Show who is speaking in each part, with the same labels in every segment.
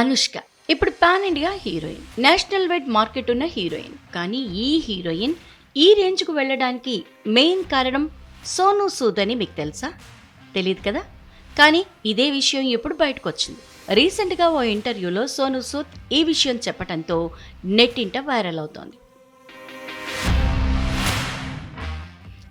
Speaker 1: అనుష్క. ఇప్పుడు pan India heroine national wide market ఉన్న heroine కానీ ఈ హీరోయిన్ ఈ రేంజ్కు వెళ్ళడానికి మెయిన్ కారణం సోను సూద్ అని మీకు తెలుసా? తెలియదు కదా? కానీ ఇదే విషయం ఎప్పుడు బయటకు వచ్చింది రీసెంట్గా ఓ ఇంటర్వ్యూలో సోను సూద్ ఈ విషయం చెప్పడంతో నెట్టింట వైరల్ అవుతోంది.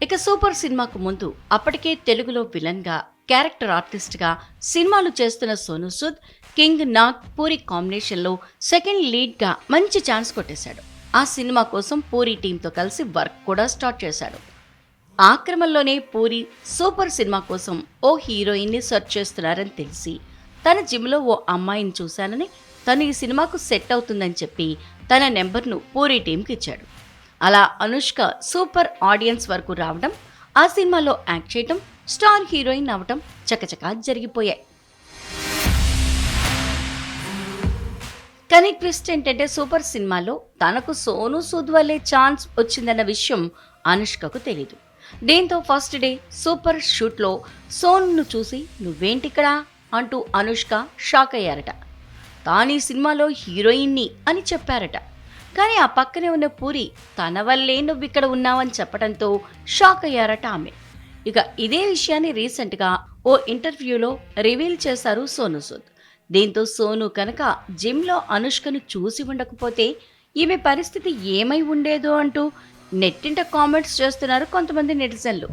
Speaker 1: ఇక సూపర్ సినిమాకు ముందు అప్పటికే తెలుగులో విలన్గా క్యారెక్టర్ ఆర్టిస్ట్గా సినిమాలు చేస్తున్న సోను సూద్ కింగ్ నాగ్ పూరి కాంబినేషన్లో సెకండ్ లీడ్గా మంచి ఛాన్స్ కొట్టేశాడు. ఆ సినిమా కోసం పూరి టీంతో కలిసి వర్క్ కూడా స్టార్ట్ చేశాడు. ఆ క్రమంలోనే పూరి సూపర్ సినిమా కోసం ఓ హీరోయిన్ని సెర్చ్ చేస్తున్నారని తెలిసి తన జిమ్లో ఓ అమ్మాయిని చూశానని తను ఈ సినిమాకు సెట్ అవుతుందని చెప్పి తన నెంబర్ను పూరి టీంకి ఇచ్చాడు. అలా అనుష్క సూపర్ ఆడియన్స్ వరకు రావడం ఆ సినిమాలో యాక్ట్ చేయటం స్టార్ హీరోయిన్ అవటం చకచకా జరిగిపోయాయి. కానీ ట్విస్ట్ ఏంటంటే సూపర్ సినిమాలో తనకు సోను సూద్ వల్లే ఛాన్స్ వచ్చిందన్న విషయం అనుష్కకు తెలీదు. దీంతో ఫస్ట్ డే సూపర్ షూట్లో సోనును చూసి నువ్వేంటిక్కడా? అంటూ అనుష్క షాక్ అయ్యారట. తాను ఈ సినిమాలో హీరోయిన్ని అని చెప్పారట. కానీ ఆ పక్కనే ఉన్న పూరి తన వల్లే నువ్వు ఇక్కడ ఉన్నావని చెప్పడంతో షాక్ అయ్యారట ఆమె. ఇక ఇదే విషయాన్ని రీసెంట్గా ఓ ఇంటర్వ్యూలో రివీల్ చేశారు సోను సూద్. దీంతో సోను కనుక జిమ్లో అనుష్కను చూసి ఉండకపోతే ఈమె పరిస్థితి ఏమై ఉండేదో అంటూ నెట్టింట కామెంట్స్ చేస్తున్నారు కొంతమంది నెటిజన్లు.